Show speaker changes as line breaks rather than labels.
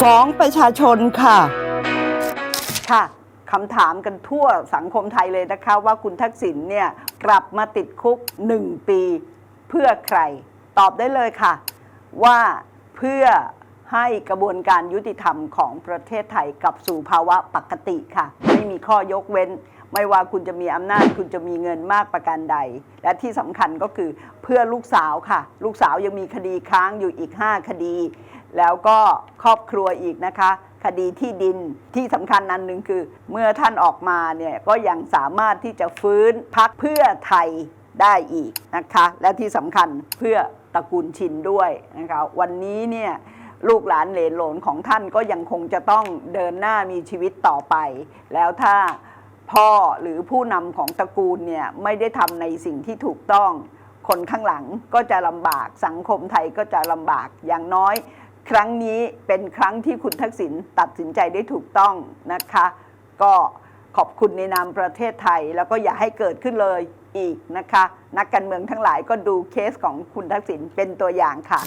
ฟ้องประชาชนค่ะ
ค่ะคำถามกันทั่วสังคมไทยเลยนะคะ ว่าคุณทักษิณเนี่ยกลับมาติดคุก 1 ปี เพื่อใคร ตอบได้เลยค่ะ ว่าเพื่อให้กระบวนการยุติธรรมของประเทศไทยกลับสู่ภาวะปกติค่ะ ไม่มีข้อยกเว้น ไม่ว่าคุณจะมีอำนาจคุณจะมีเงินมากประการใด และที่สำคัญก็คือเพื่อลูกสาวค่ะ ลูกสาวยังมีคดีค้างอยู่อีก 5 คดี แล้วก็ครอบครัวอีกนะคะ คดีที่ดินที่สำคัญนันหนึ่งคือ เมื่อท่านออกมาเนี่ยก็ยังสามารถที่จะฟื้นพักเพื่อไทยได้อีกนะคะ และที่สำคัญเพื่อตระกูลชินด้วยนะคะวันนี้เนี่ยลูกหลานเหลนโหลนของท่านก็ยังคงจะต้องเดินหน้ามีชีวิตต่อไป แล้วถ้าพ่อหรือผู้นำของตระกูลเนี่ยไม่ได้ทำในสิ่งที่ถูกต้อง คนข้างหลังก็จะลำบากสังคมไทยก็จะลำบากอย่างน้อย ครั้งนี้เป็นครั้งที่คุณทักษิณตัดสินใจได้ถูกต้องนะคะ ก็ขอบคุณในนามประเทศไทย แล้วก็อย่าให้เกิดขึ้นเลยอีกนะคะ นักการเมืองทั้งหลายก็ดูเคสของคุณทักษิณเป็นตัวอย่างค่ะ